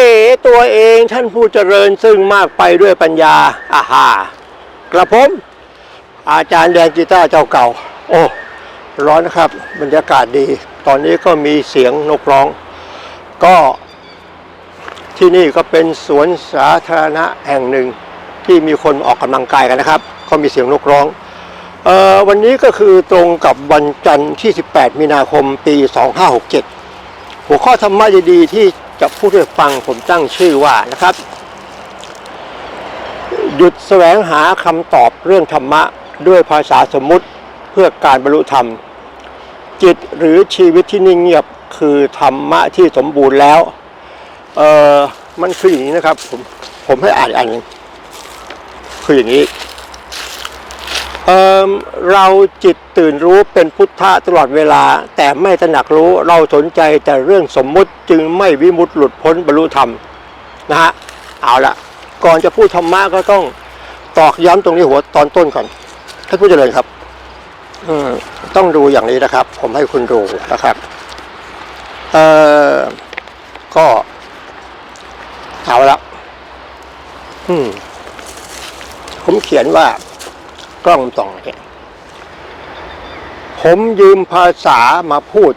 เอตัวเองท่านผู้เจริญซึ่งมากไปด้วยปัญญาอาหากระผม อาจารย์แดงกีตาร์เจ้าเก่า โอ้ร้อนนะครับ บรรยากาศดี ตอนนี้ก็มีเสียงนกร้อง ก็ที่นี่ก็เป็นสวนสาธารณะแห่งหนึ่ง ที่มีคนออกกำลังกายกันนะครับ ก็มีเสียงนกร้องเอ่อวันนี้ก็คือตรงกับวันจันทร์ที่ 18 มีนาคมปี 2567 หัวข้อธรรมะดีๆที่ จะพูดให้ฟังผมตั้งชื่อว่านะครับ หยุดแสวงหาคำตอบเรื่องธรรมะด้วยภาษาสมมุติเพื่อการบรรลุธรรม จิตหรือชีวิตที่นิ่งเงียบคือธรรมะที่สมบูรณ์แล้วเออมันคืออย่างนี้นะครับ ผมผมให้อ่านอันหนึงคืออย่างนี้ เออเราจิตตื่นรู้เป็นพุทธะตลอดเวลา แต่ไม่ตระหนักรู้เราสนใจแต่เรื่องสมมุติจึงไม่วิมุตติหลุดพ้นบรรลุธรรมนะฮะเอาละก่อนจะพูดธรรมะก็ต้องตอกย้ำตรงนี้หัวตอนต้นก่อนท่านผู้เจริญครับต้องดูอย่างนี้นะครับ ผมให้คุณดูนะครับเออก็เอาละผมเขียนว่า กล้องส่องเนี่ยผมยืมภาษามาพูด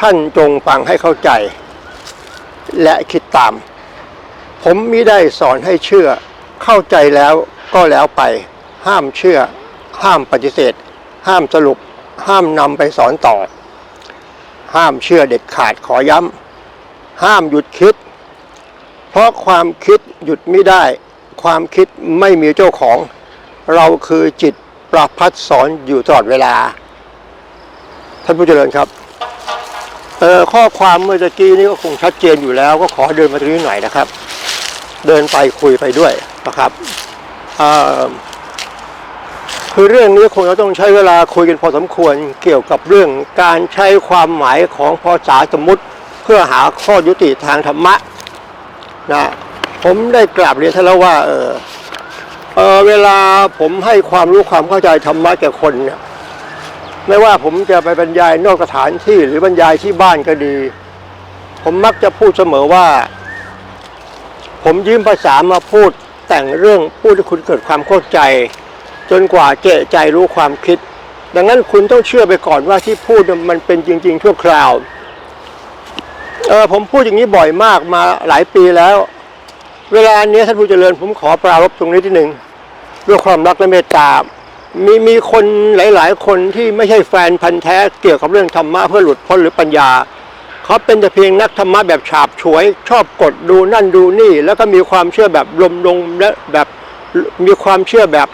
ท่านจงฟังให้เข้าใจ และคิดตาม ผมมิได้สอนให้เชื่อ เข้าใจแล้วก็แล้วไป ห้ามเชื่อ ห้ามปฏิเสธ ห้ามสรุป ห้ามนำไปสอนต่อ ห้ามเชื่อเด็ดขาดขอย้ำห้ามหยุดคิด เพราะความคิดหยุดไม่ได้ ความคิดไม่มีเจ้าของ เราคือจิตประพัดสอนอยู่ตลอดเวลา ท่านผู้เจริญครับเออข้อความเมื่อตะกี้นี้ก็คงชัดเจนอยู่แล้ว ก็ขอเดินมาตรงนี้หน่อยนะครับ เดินไปคุยไปด้วยนะครับคือเรื่องนี้คงจะต้องใช้เวลาคุยกันพอสมควรเกี่ยวกับเรื่องการใช้ความหมายของภาษาสมมติเพื่อหาข้อยุติทางธรรมะนะผมได้กราบเรียนท่านแล้วว่าเออ เออเวลาผมให้ความรู้ความเข้าใจธรรมะแก่คนเนี่ยไม่ว่าผมจะไปบรรยายนอกสถานที่หรือบรรยายที่บ้านก็ดี ผมมักจะพูดเสมอว่า ผมยืมภาษามาพูดแต่งเรื่องพูดให้คุณเกิดความเข้าใจ จนกว่าเจใจรู้ความคิด ดังนั้นคุณต้องเชื่อไปก่อนว่าที่พูดมันเป็นจริงๆชั่วคราวเออผมพูดอย่างนี้บ่อยมากมาหลายปีแล้ว เวลาเนี้ยท่านผู้เจริญผมขอปรารบตรงนี้ที่หนึ่งด้วยความรักและเมตตา มีมีคนหลาย ๆ คนที่ไม่ใช่แฟนพันธ์แท้เกี่ยวกับเรื่องธรรมะเพื่อหลุดพ้นหรือปัญญาเขาเป็นแต่เพียงนักธรรมะแบบฉาบฉวย ชอบกดดูนั่นดูนี่ แล้วก็มีความเชื่อแบบลมลงและแบบมีความเชื่อแบบ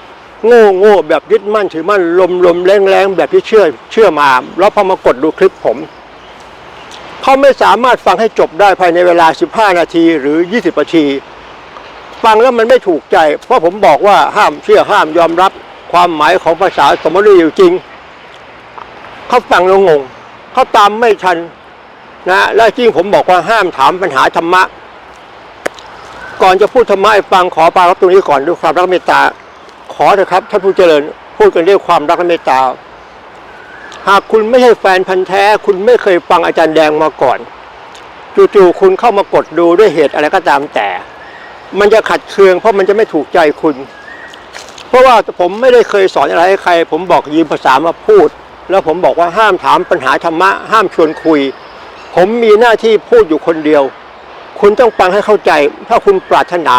โง่โง่แบบยึดมั่นถือมั่นลมลมแรงแรงแบบที่เชื่อเชื่อมา แล้วพอมากดดูคลิปผมเขาไม่สามารถฟังให้จบได้ภายในเวลา 15 นาทีหรือ 20 นาที ฟังแล้วมันไม่ถูกใจ เพราะผมบอกว่าห้ามเชื่อห้ามยอมรับความหมายของภาษาสมมติอยู่จริง เขาฟังแล้วงงเขาตามไม่ทันนะและจริงผมบอกว่าห้ามถามปัญหาธรรมะ ก่อนจะพูดธรรมะให้ฟังขอปารับตรงนี้ก่อนด้วยความรักเมตตา ขอเถอะครับท่านผู้เจริญ พูดกันด้วยความรักและเมตตา หากคุณไม่ใช่แฟนพันธ์แท้ คุณไม่เคยฟังอาจารย์แดงมาก่อนจู่ๆคุณเข้ามากดดูด้วยเหตุอะไรก็ตามแต่ มันจะขัดเคืองเพราะมันจะไม่ถูกใจคุณ เพราะว่าผมไม่ได้เคยสอนอะไรให้ใคร ผมบอกยืมภาษามาพูด แล้วผมบอกว่าห้ามถามปัญหาธรรมะ ห้ามชวนคุย ผมมีหน้าที่พูดอยู่คนเดียว คุณต้องฟังให้เข้าใจ ถ้าคุณปรารถนา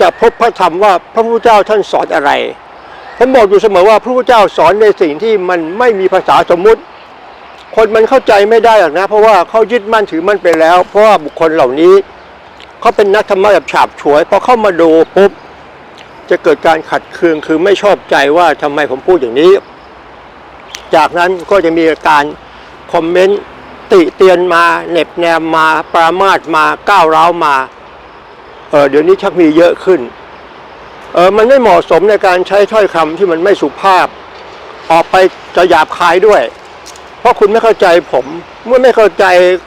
จะพบพระธรรมว่าพระพุทธเจ้าท่านสอนอะไร ผมบอกอยู่เสมอว่าพระพุทธเจ้าสอนในสิ่งที่มันไม่มีภาษาสมมุติ คนมันเข้าใจไม่ได้หรอกนะ เพราะว่าเขายึดมั่นถือมั่นไปแล้ว เพราะว่าบุคคลเหล่านี้ เขาเป็นนักธรรมะแบบฉาบฉวยพอเข้ามาดูปุ๊บจะเกิดการขัดเคืองคือไม่ชอบใจว่าทำไมผมพูดอย่างนี้ จากนั้นก็จะมีการคอมเมนต์ติเตียนมาเหน็บแนมมาปรามาสมาก้าวร้าวมาเออเดี๋ยวนี้ชักมีเยอะขึ้นเออมันไม่เหมาะสมในการใช้ถ้อยคำที่มันไม่สุภาพ ออกไปจะหยาบคายด้วย เพราะคุณไม่เข้าใจผม เมื่อไม่เข้าใจ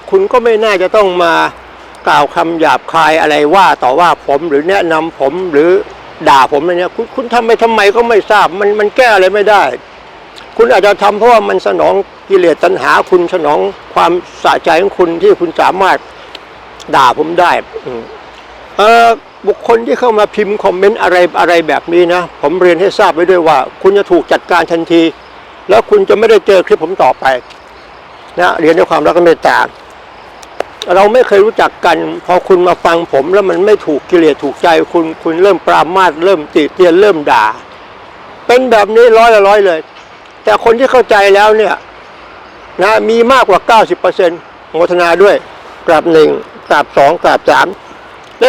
คุณก็ไม่น่าจะต้องมา กล่าวคำหยาบคายอะไรว่าต่อว่าผมหรือแนะนำผมหรือด่าผมอะไรเนี่ยคุณคุณทำไปทำไมก็ไม่ทราบมันมันแก้อะไรไม่ได้ คุณอาจจะทำเพราะว่ามันสนองกิเลสตัณหาคุณสนองความสะใจของคุณที่คุณสามารถด่าผมได้เออบุคคลที่เข้ามาพิมพ์คอมเมนต์อะไรอะไรแบบนี้นะ ผมเรียนให้ทราบไว้ด้วยว่า คุณจะถูกจัดการทันที แล้วคุณจะไม่ได้เจอคลิปผมต่อไปนะเรียนด้วยความรักและเมตตา เราไม่เคยรู้จักกัน พอคุณมาฟังผมแล้วมันไม่ถูกกิเลสถูกใจคุณคุณเริ่มปรามาสเริ่มติเตียนเริ่มด่า เป็นแบบนี้ร้อยละร้อยเลย แต่คนที่เข้าใจแล้วเนี่ยนะมีมากกว่า 90%โมทนาด้วยกราบหนึ่งกราบสองกราบสาม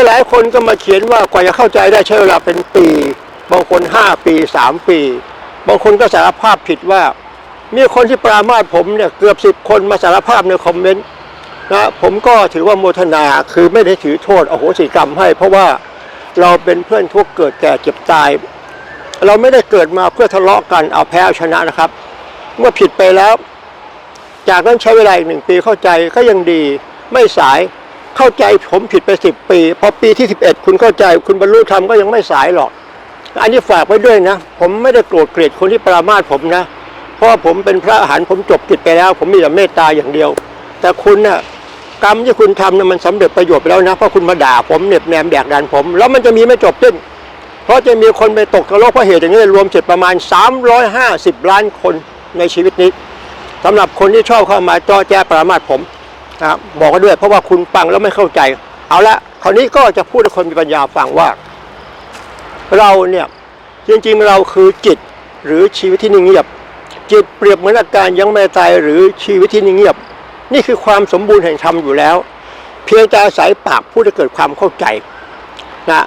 หลายคนก็มาเขียนว่ากว่าจะเข้าใจได้ใช้เวลาเป็นปี บางคนห้าปีสามปี บางคนก็สารภาพผิดว่า มีคนที่ปรามาสผมเนี่ยเกือบสิบคนมาสารภาพในคอมเมนต์ นะผมก็ถือว่าโมทนาคือไม่ได้ถือโทษอโหสิกรรมให้ เพราะว่าเราเป็นเพื่อนทุกเกิดแก่เจ็บตาย เราไม่ได้เกิดมาเพื่อทะเลาะกันเอาแพ้เอาชนะนะครับ เมื่อผิดไปแล้ว จากนั้นใช้เวลาอีกหนึ่งปีเข้าใจก็ยังดีไม่สายเข้าใจผมผิดไปสิบปี พอปีที่สิบเอ็ดคุณเข้าใจ คุณบรรลุธรรมก็ยังไม่สายหรอก อันนี้ฝากไว้ด้วยนะ ผมไม่ได้โกรธเกลียดคนที่ปรามาสผมนะ เพราะผมเป็นพระอรหันต์ผมจบกิจไปแล้ว ผมมีแต่เมตตาอย่างเดียว แต่คุณน่ะ กรรมที่คุณทำน่ะมันสำเร็จประโยชน์ไปแล้วนะเพราะคุณมาด่าผมเหน็บแนมแดกดันผม แล้วมันจะมีไม่จบสิ้นเพราะจะมีคนไปตกนรกเพราะเหตุอย่างนี้รวมเสร็จประมาณ 350 ล้านคนในชีวิตนี้สำหรับคนที่ชอบเข้ามาจ้อแจ้ปรามาสผมนะบบอกกันด้วย เพราะว่าคุณฟังแล้วไม่เข้าใจ เอาละคราวนี้ก็จะพูดให้คนมีปัญญาฟังว่า เราเนี่ยจริงๆเราคือจิตหรือชีวิตที่นิ่งเงียบ จิตเปรียบเหมือนอาการยังไม่ตายหรือชีวิตที่นิ่งเงียบ นี่คือความสมบูรณ์แห่งธรรมอยู่แล้ว เพียงแต่อาศัยปากพูดให้เกิดความเข้าใจนะ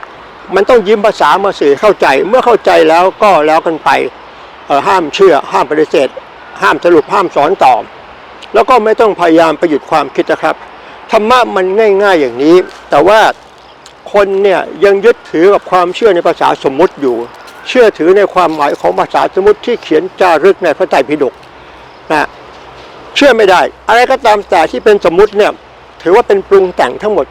มันต้องยิ้มภาษามาสื่อเข้าใจ เมื่อเข้าใจแล้วก็แล้วกันไปห้ามเชื่อ ห้ามปฏิเสธ ห้ามสรุปห้ามสอนต่อ แล้วก็ไม่ต้องพยายามประยุดความคิดนะครับธรรมะมันง่าย ๆอย่างนี้ แต่ว่าคนเนี่ยยังยึดถือกับความเชื่อในภาษาสมมุติอยู่ เชื่อถือในความหมายของภาษาสมมติที่เขียนจารึกในพระไตรปิฎกนะ เชื่อไม่ได้ อะไรก็ตามแต่ที่เป็นสมมุติเนี่ยถือว่าเป็นปรุงแต่งทั้งหมด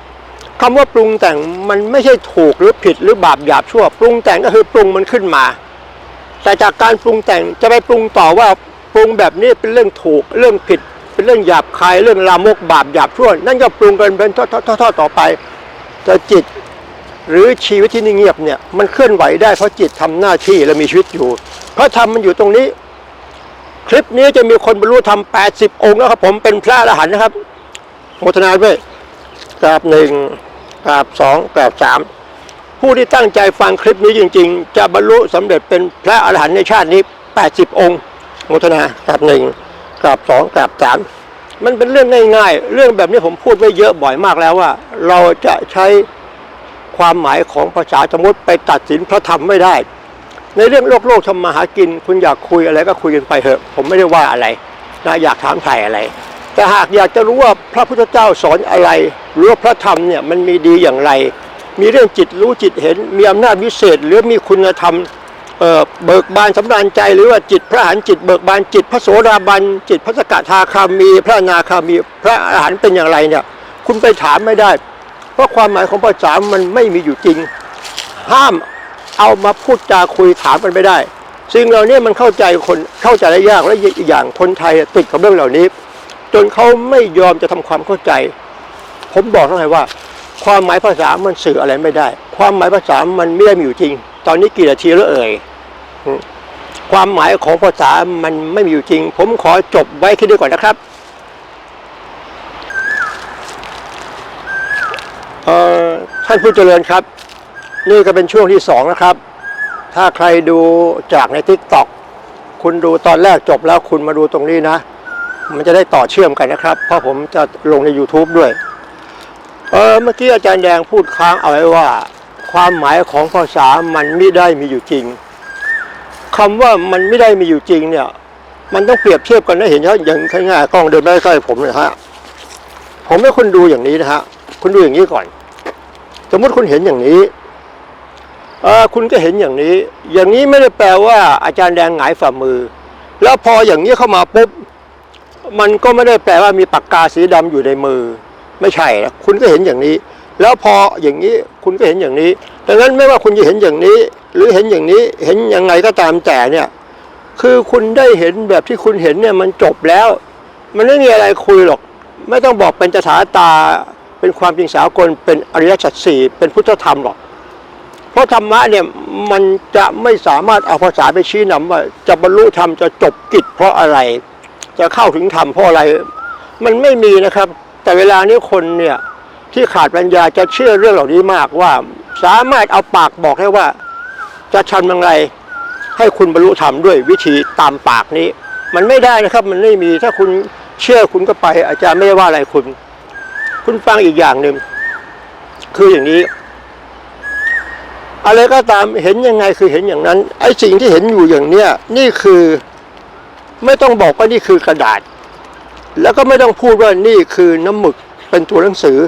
คำว่าปรุงแต่งมันไม่ใช่ถูกหรือผิดหรือบาปหยาบชั่ว ปรุงแต่งก็คือปรุงมันขึ้นมา แต่จากการปรุงแต่งจะไปปรุงต่อว่าปรุงแบบนี้เป็นเรื่องถูกเรื่องผิด เป็นเรื่องหยาบคายเรื่องลามกบาปหยาบชั่ว นั่นก็ปรุงกันเป็นทอดๆต่อไปแต่จิตหรือชีวิตที่นิ่งเงียบเนี่ยมันเคลื่อนไหวได้เพราะจิตทำหน้าที่และมีชีวิตอยู่ เพราะธรรมมันอยู่ตรงนี้ คลิปนี้จะมีคนบรรลุธรรม 80 องค์แล้วครับ ผมเป็นพระอรหันต์นะครับโมทนาด้วยกราบหนึ่งกราบสองกราบสามผู้ที่ตั้งใจฟังคลิปนี้จริง ๆ จะบรรลุสำเร็จเป็นพระอรหันต์ในชาตินี้ 80 องค์โมทนากราบหนึ่งกราบสองกราบสามมันเป็นเรื่องง่ายๆ เรื่องแบบนี้ผมพูดไว้เยอะบ่อยมากแล้วว่า เราจะใช้ความหมายของภาษาสมมติไปตัดสินพระธรรมไม่ได้ ในเรื่องโลกโลกทำมาหากิน คุณอยากคุยอะไรก็คุยกันไปเถอะ ผมไม่ได้ว่าอะไรนะอยากถามไถ่อะไร แต่หากอยากจะรู้ว่าพระพุทธเจ้าสอนอะไรหรือว่าพระธรรมเนี่ยมันมีดีอย่างไร มีเรื่องจิตรู้จิตเห็น มีอำนาจวิเศษ หรือมีคุณธรรมเออเบิกบานสำราญใจหรือว่าจิตพระหันจิตเบิกบานจิตพระโสดาบันจิตพระสกทาคามี พระนาคามีพระอรหันต์เป็นอย่างไรเนี่ยคุณไปถามไม่ได้ เพราะความหมายของภาษามันไม่มีอยู่จริง ห้าม เอามาพูดจาคุยถามกันไม่ได้ สิ่งเหล่านี้มันเข้าใจคนเข้าใจได้ยากและอีกอย่างคนไทยติดกับเรื่องเหล่านี้ จนเขาไม่ยอมจะทำความเข้าใจ ผมบอกแล้วไงว่า ความหมายภาษามันสื่ออะไรไม่ได้ ความหมายภาษามันไม่ได้มีอยู่จริง ตอนนี้กี่นาทีแล้วเอ่ยความหมายของภาษามันไม่มีอยู่จริง ผมขอจบไว้แค่นี้ก่อนนะครับเออท่านผู้เจริญครับ นี่ก็เป็นช่วงที่สองนะครับ ถ้าใครดูจากในทิกตอกคุณดูตอนแรกจบแล้วคุณมาดูตรงนี้นะ มันจะได้ต่อเชื่อมกันนะครับ เพราะผมจะลงใน YouTube ด้วย เออเมื่อกี้อาจารย์แดงพูดค้างเอาไว้ว่า ความหมายของภาษามันไม่ได้มีอยู่จริงคำว่ามันไม่ได้มีอยู่จริงเนี่ย มันต้องเปรียบเทียบกันนะเห็นเขาอย่างง่ายๆกล้องเดินไม่ใกล้ผมนะฮะผมให้คุณดูอย่างนี้นะฮะคุณดูอย่างนี้ก่อน สมมติคุณเห็นอย่างนี้ คุณก็เห็นอย่างนี้ อย่างนี้ไม่ได้แปลว่าอาจารย์แดงหงายฝ่ามือ แล้วพออย่างนี้เข้ามาปุ๊บมันก็ไม่ได้แปลว่ามีปากกาสีดำอยู่ในมือ ไม่ใช่นะคุณก็เห็นอย่างนี้ แล้วพออย่างนี้คุณก็เห็นอย่างนี้ ดังนั้นไม่ว่าคุณจะเห็นอย่างนี้ หรือเห็นอย่างนี้เห็นยังไงก็ตามแต่เนี่ย คือคุณได้เห็นแบบที่คุณเห็นเนี่ยมันจบแล้ว มันไม่มีอะไรคุยหรอก ไม่ต้องบอกเป็นจถาตาเป็นความจริงสากลเป็นอริยสัจสี่เป็นพุทธธรรมหรอก เพราะธรรมะเนี่ยมันจะไม่สามารถเอาภาษาไปชี้นำว่า จะบรรลุธรรมจะจบกิจเพราะอะไร จะเข้าถึงธรรมเพราะอะไร มันไม่มีนะครับ แต่เวลานี้คนเนี่ยที่ขาดปัญญาจะเชื่อเรื่องเหล่านี้มากว่า สามารถเอาปากบอกได้ว่า จะทำอย่างไรให้คุณบรรลุธรรมด้วยวิธีตามปากนี้ มันไม่ได้นะครับมันไม่มีถ้าคุณเชื่อคุณก็ไป อาจารย์ไม่ได้ว่าอะไรคุณ คุณฟังอีกอย่างหนึ่งคืออย่างนี้ อะไรก็ตามเห็นยังไงคือเห็นอย่างนั้น ไอ้สิ่งที่เห็นอยู่อย่างเนี้ยนี่คือไม่ต้องบอกว่านี่คือกระดาษ แล้วก็ไม่ต้องพูดว่านี่คือน้ำหมึกเป็นตัวหนังสือ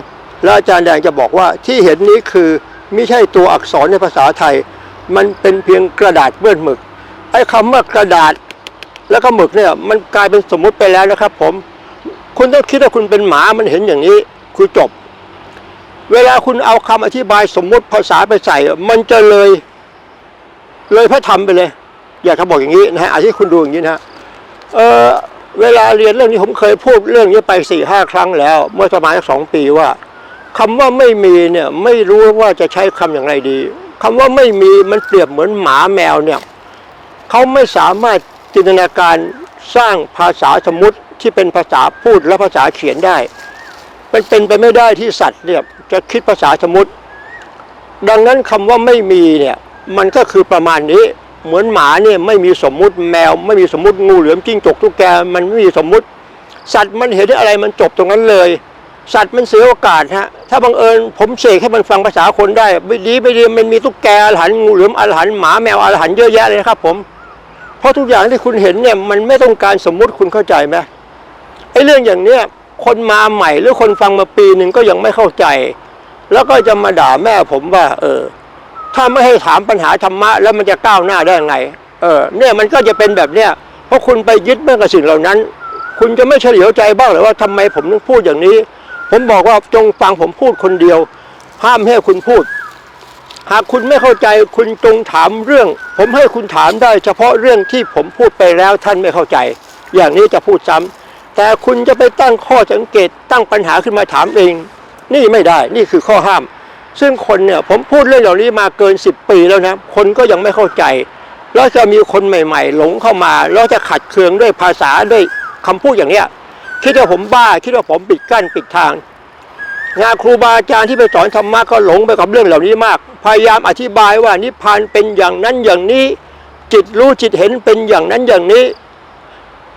แล้วอาจารย์แดงจะบอกว่าที่เห็นนี้คือไม่ใช่ตัวอักษรในภาษาไทย มันเป็นเพียงกระดาษเปื้อนหมึกไอ้คำว่ากระดาษแล้วก็หมึกเนี่ยมันกลายเป็นสมมุติไปแล้วนะครับ ผม คุณต้องคิดว่าคุณเป็นหมามันเห็นอย่างนี้ คือจบ เวลาคุณเอาคำอธิบายสมมุติภาษาไปใส่ มันจะเลย เลยพระธรรมไปเลย อยากจะบอกอย่างนี้นะฮะอาที่คุณดูอย่างนี้นะฮะเออเวลาเรียนเรื่องนี้ผมเคยพูดเรื่องนี้ไปสี่ห้าครั้งแล้ว เมื่อประมาณสักสองปีว่าคำว่าไม่มีเนี่ยไม่รู้ว่าจะใช้คำอย่างไรดีคำว่าไม่มีมันเปรียบเหมือนหมาแมวเนี่ยเขาไม่สามารถจินตนาการสร้างภาษาสมมติที่เป็นภาษาพูดและภาษาเขียนได้มันเป็นไปไม่ได้ที่สัตว์เนี่ย จะคิดภาษาสมมติ ดังนั้นคำว่าไม่มีเนี่ยมันก็คือประมาณนี้ เหมือนหมาเนี่ยไม่มีสมมุติแมว ไม่มีสมมุติงูเหลือมจิ้งจกตุ๊กแกมันไม่มีสมมุติ สัตว์มันเห็นอะไรมันจบตรงนั้นเลย สัตว์มันเสียโอกาสฮะถ้าบังเอิญผมเสกให้มันฟังภาษาคนได้ไม่ดีไม่ดีมันมีตุ๊กแกอาหารงูเหลือมอาหารหมาแมวอาหารเยอะแยะเลยนะครับผมเพราะทุกอย่างที่คุณเห็นเนี่ยมันไม่ต้องการสมมุติคุณเข้าใจไหมไอ้เรื่องอย่างเนี้ย คนมาใหม่หรือคนฟังมาปีหนึ่งก็ยังไม่เข้าใจ แล้วก็จะมาด่าแม่ผมว่า เออ ถ้าไม่ให้ถามปัญหาธรรมะ แล้วมันจะก้าวหน้าได้ไง เออ เนี่ยมันก็จะเป็นแบบเนี้ยเพราะคุณไปยึดมั่นกับสิ่งเหล่านั้น คุณจะไม่เฉลียวใจบ้างหรือว่าทำไมผมถึงพูดอย่างนี้ ผมบอกว่าจงฟังผมพูดคนเดียว ห้ามให้คุณพูด หากคุณไม่เข้าใจคุณจงถามเรื่อง ผมให้คุณถามได้ เฉพาะเรื่องที่ผมพูดไปแล้วท่านไม่เข้าใจ อย่างนี้จะพูดซ้ำ แต่คุณจะไปตั้งข้อสังเกตตั้งปัญหาขึ้นมาถามเอง นี่ไม่ได้นี่คือข้อห้าม ซึ่งคนเนี่ยผมพูดเรื่องเหล่านี้มาเกิน 10 ปีแล้วนะคนก็ยังไม่เข้าใจ แล้วจะมีคนใหม่ ๆ หลงเข้ามาแล้วจะขัดเคืองด้วยภาษาด้วยคำพูดอย่างเนี้ยคิดว่าผมบ้าคิดว่าผมปิดกั้นปิดทางงานครูบาอาจารย์ที่ไปสอนธรรมะก็หลงไปกับเรื่องเหล่านี้มาก พยายามอธิบายว่านิพพานเป็นอย่างนั้นอย่างนี้ จิตรู้จิตเห็นเป็นอย่างนั้นอย่างนี้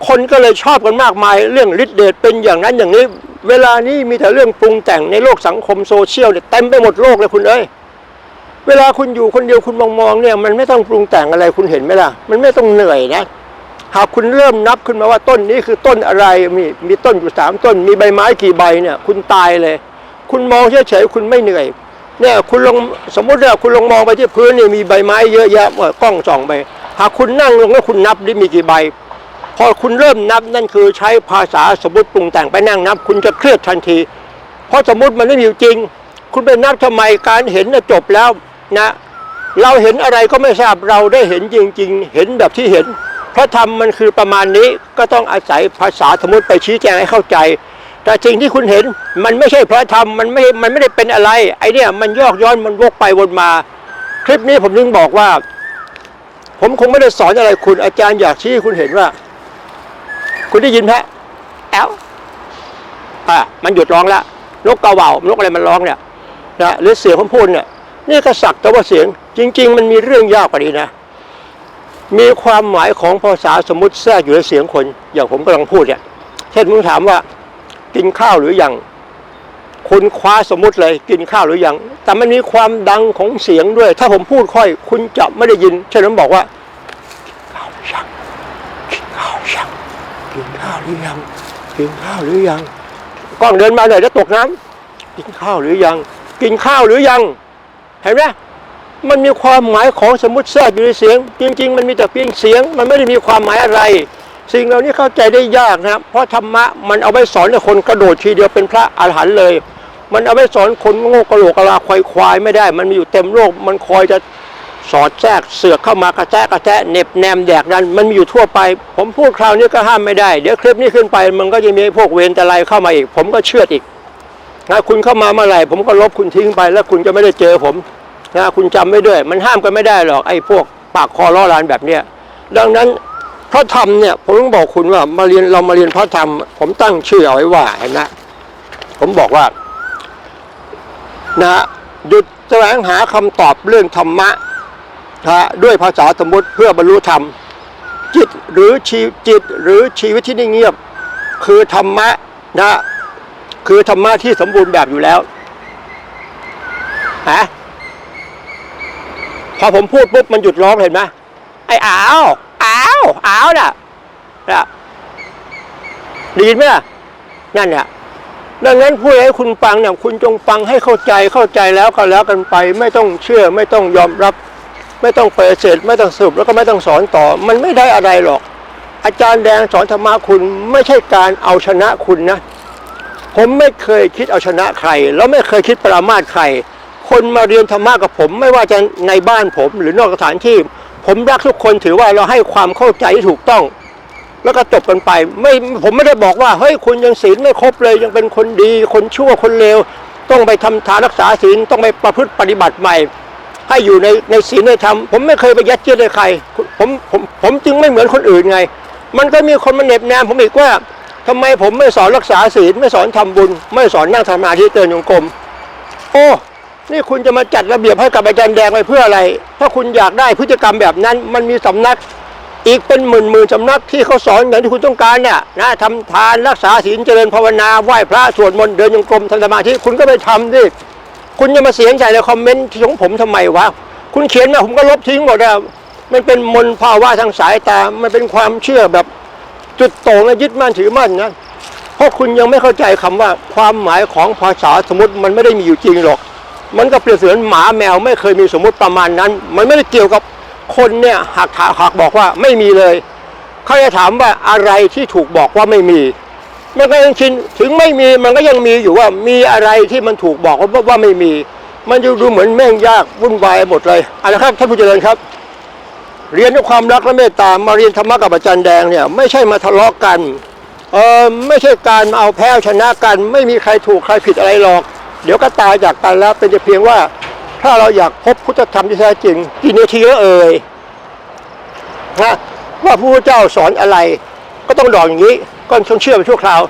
คนก็เลยชอบกันมากมายเรื่องฤทธิเดชเป็นอย่างนั้นอย่างนี้ เวลานี้มีแต่เรื่องปรุงแต่งในโลกสังคมโซเชียลเนี่ยเต็มไปหมดโลกเลยคุณเอ้ยเวลาคุณอยู่คนเดียวคุณมองมองเนี่ยมันไม่ต้องปรุงแต่งอะไรคุณเห็นไหมล่ะ มันไม่ต้องเหนื่อยนะ หากคุณเริ่มนับขึ้นมาว่าต้นนี้คือต้นอะไรมีมีต้นอยู่สามต้น มีใบไม้กี่ใบเนี่ย คุณตายเลย คุณมองเฉยๆคุณไม่เหนื่อยเนี่ยคุณลองสมมติว่าคุณลองมองไปที่พื้นเนี่ยมีใบไม้เยอะแยะเออกล้องส่องไปหากคุณนั่งลงแล้วคุณนับดิมีกี่ใบ พอคุณเริ่มนับนั่นคือใช้ภาษาสมมติปรุงแต่งไปนั่งนับ คุณจะเครียดทันที เพราะสมมติมันไม่มีจริง คุณไปนับทำไมการเห็นน่ะจบแล้วนะ เราเห็นอะไรก็ไม่ทราบเราได้เห็นจริง ๆ เห็นแบบที่เห็น พระธรรมมันคือประมาณนี้ก็ต้องอาศัยภาษาสมมติไปชี้แจงให้เข้าใจ แต่สิ่งที่คุณเห็นมันไม่ใช่พระธรรมมันไม่มันไม่ได้เป็นอะไร ไอเนี่ยมันยอกย้อนมันวกไปวนมา คลิปนี้ผมถึงบอกว่า ผมคงไม่ได้สอนอะไรคุณอาจารย์อยากชี้คุณเห็นว่า คุณได้ยินไหมแอลอะมันหยุดร้องแล้วนกกระเหว่านกอะไรมันร้องเนี่ยนะหรือเสียงผมพูดเนี่ยนี่ก็สักแต่ว่าเสียง จริง ๆ มันมีเรื่องยากกว่านี้นะ มีความหมายของภาษาสมมติแทรกอยู่ในเสียงคน อย่างผมกำลังพูดเนี่ยเช่นผมถามว่ากินข้าวหรือยังคุณคว้าสมมติเลยกินข้าวหรือยังแต่มันมีความดังของเสียงด้วย ถ้าผมพูดค่อย คุณจะไม่ได้ยินเช่นผมบอกว่ากินข้าวหรือยังกินข้าว หรือยังกินข้าวหรือยังกล้องเดินมาหน่อยแล้วตกน้ำกินข้าวหรือยัง กินข้าวหรือยัง เห็นไหมมันมีความหมายของสมมติแทรกอยู่ในเสียง จริง ๆ มันมีแต่เพียงเสียง มันไม่ได้มีความหมายอะไร สิ่งเหล่านี้เข้าใจได้ยากนะครับเพราะธรรมะมันเอาไว้สอนให้คนกระโดดทีเดียวเป็นพระอรหันต์เลย มันเอาไว้สอนคนโง่กระโหลกกระลาควายควายไม่ได้ มันมีอยู่เต็มโลกมันคอยจะ สอดแทรกเสือกเข้ามา กระแทกกระแทะเน็บแนมแดกนั้นมันมีอยู่ทั่วไป ผมพูดคราวนี้ก็ห้ามไม่ได้ เดี๋ยวคลิปนี้ขึ้นไปมันก็จะมีพวกเวรแต่ไรเข้ามาอีก ผมก็เชื่ออีกนะคุณเข้ามาเมื่อไหร่ผมก็ลบคุณทิ้งไป แล้วคุณจะไม่ได้เจอผมนะคุณจำไม่ด้วย มันห้ามกันไม่ได้หรอกไอ้พวกปากคอล้อลานแบบเนี้ยดังนั้นพระธรรมเนี่ยผมต้องบอกคุณว่ามาเรียนเรามาเรียนพระธรรม ผมตั้งชื่อเอาไว้ว่าเห็นไหมผมบอกว่า นะฮะหยุดแสวงหาคำตอบเรื่องธรรมะ นะฮะด้วยภาษาสมมติเพื่อบรรลุธรรม จิตหรือชีจิตหรือชีวิตที่นิ่งเงียบ คือธรรมะนะคือธรรมะที่สมบูรณ์แบบอยู่แล้วฮะพอผมพูดปุ๊บมันหยุดร้องเห็นไหมไอ้อ้าวอ้าวอ้าวน่ะน่ะได้ยินไหมล่ะนั่นเนี่ยดังนั้นพูดให้คุณฟังเนี่ยคุณจงฟังให้เข้าใจเข้าใจแล้วก็แล้วกันไป ไม่ต้องเชื่อไม่ต้องยอมรับ ไม่ต้องเปิดเสร็จไม่ต้องสรุปแล้วก็ไม่ต้องสอนต่อ มันไม่ได้อะไรหรอก อาจารย์แดงสอนธรรมะคุณไม่ใช่การเอาชนะคุณนะ ผมไม่เคยคิดเอาชนะใคร แล้วไม่เคยคิดปรามาสใคร คนมาเรียนธรรมะกับผม ไม่ว่าจะในบ้านผมหรือนอกสถานที่ ผมรักทุกคนถือว่าเราให้ความเข้าใจที่ถูกต้อง แล้วก็จบกันไป ไม่ผมไม่ได้บอกว่าเฮ้ยคุณยังศีลไม่ครบเลยยังเป็นคนดี คนชั่วคนเลวต้องไปทำทานรักษาศีลต้องไปประพฤติปฏิบัติใหม่ ให้อยู่ในในศีลในธรรมผมไม่เคยไปยัดเยียดให้ใครผมผมผมจึงไม่เหมือนคนอื่นไง มันก็มีคนมาเหน็บแนมผมอีกว่าทำไมผมไม่สอนรักษาศีลไม่สอนทำบุญ ไม่สอนนั่งสมาธิเตือนโยงกรมโอ้ นี่คุณจะมาจัดระเบียบให้กับอาจารย์แดงไปเพื่ออะไร ถ้าคุณอยากได้พฤติกรรมแบบนั้น มันมีสำนักอีกเป็นหมื่นหมื่นสำนักที่เขาสอนอย่างที่คุณต้องการเนี่ยนะทำทานรักษาศีลเจริญภาวนาไหว้พระสวดมนต์เดินโยงกรมทำสมาธิคุณก็ไปทำดิ คุณจะมาเสียงใจในคอมเมนต์ของผมทำไมวะ คุณเขียนมาผมก็ลบทิ้งหมดอะมันเป็นมนภาวะทางสายตา มันเป็นความเชื่อแบบจุดโต่งและยึดมั่นถือมั่นนะ เพราะคุณยังไม่เข้าใจคำว่าความหมายของภาษาสมมติมันไม่ได้มีอยู่จริงหรอก มันก็เปรียบเสมือนหมาแมวไม่เคยมีสมมติประมาณนั้น มันไม่ได้เกี่ยวกับคนเนี่ยหากถาหากบอกว่าไม่มีเลย เขาจะถามว่าอะไรที่ถูกบอกว่าไม่มี มันก็ยังชินถึงไม่มีมันก็ยังมีอยู่ว่ามีอะไรที่มันถูกบอกว่าว่าไม่มี มันจะดูเหมือนแม่งยากวุ่นวายหมดเลยเอาละครับท่านผู้เจริญครับ เรียนด้วยความรักและเมตตามาเรียนธรรมะกับอาจารย์แดงเนี่ยไม่ใช่มาทะเลาะกันเออไม่ใช่การเอาแพ้ชนะกัน ไม่มีใครถูกใครผิดอะไรหรอก เดี๋ยวก็ตายจากกันแล้วเป็นแต่เพียงว่า ถ้าเราอยากพบพุทธธรรมที่แท้จริงกี่นาทีก็เอ่ยนะว่าพระพุทธเจ้าสอนอะไร ก็ต้องดอกอย่างนี้ ก็ต้องเชื่อไปชั่วคราว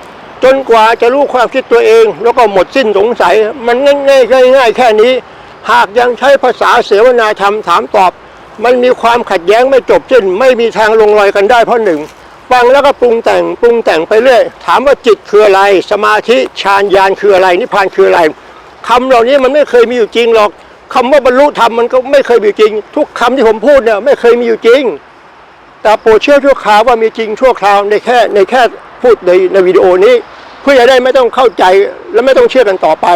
จนกว่าจะรู้ความคิดตัวเอง แล้วก็หมดสิ้นสงสัย มันง่ายๆง่ายๆแค่นี้ หากยังใช้ภาษาเสวนาธรรมถามตอบ มันมีความขัดแย้งไม่จบสิ้น ไม่มีทางลงรอยกันได้เพราะหนึ่งฟังแล้วก็ปรุงแต่งปรุงแต่งไปเรื่อยถามว่าจิตคืออะไร สมาธิฌานญาณคืออะไรนิพพานคืออะไรคำเหล่านี้มันไม่เคยมีอยู่จริงหรอกคำว่าบรรลุธรรมมันก็ไม่เคยมีอยู่จริง ทุกคำที่ผมพูดเนี่ยไม่เคยมีอยู่จริง แต่โปรดเชื่อชั่วคราวว่ามีจริงชั่วคราวในแค่ในแค่ พูดในในวิดีโอนี้ เพื่อจะได้ไม่ต้องเข้าใจและไม่ต้องเชื่อกันต่อไป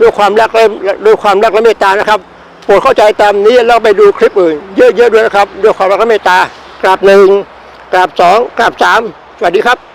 ด้วยความรักและด้วยความรักและเมตตานะครับโปรดเข้าใจตามนี้แล้วไปดูคลิปอื่น เยอะๆด้วยนะครับ ด้วยความรักและเมตตากราบหนึ่งกราบสองกราบสามสวัสดีครับ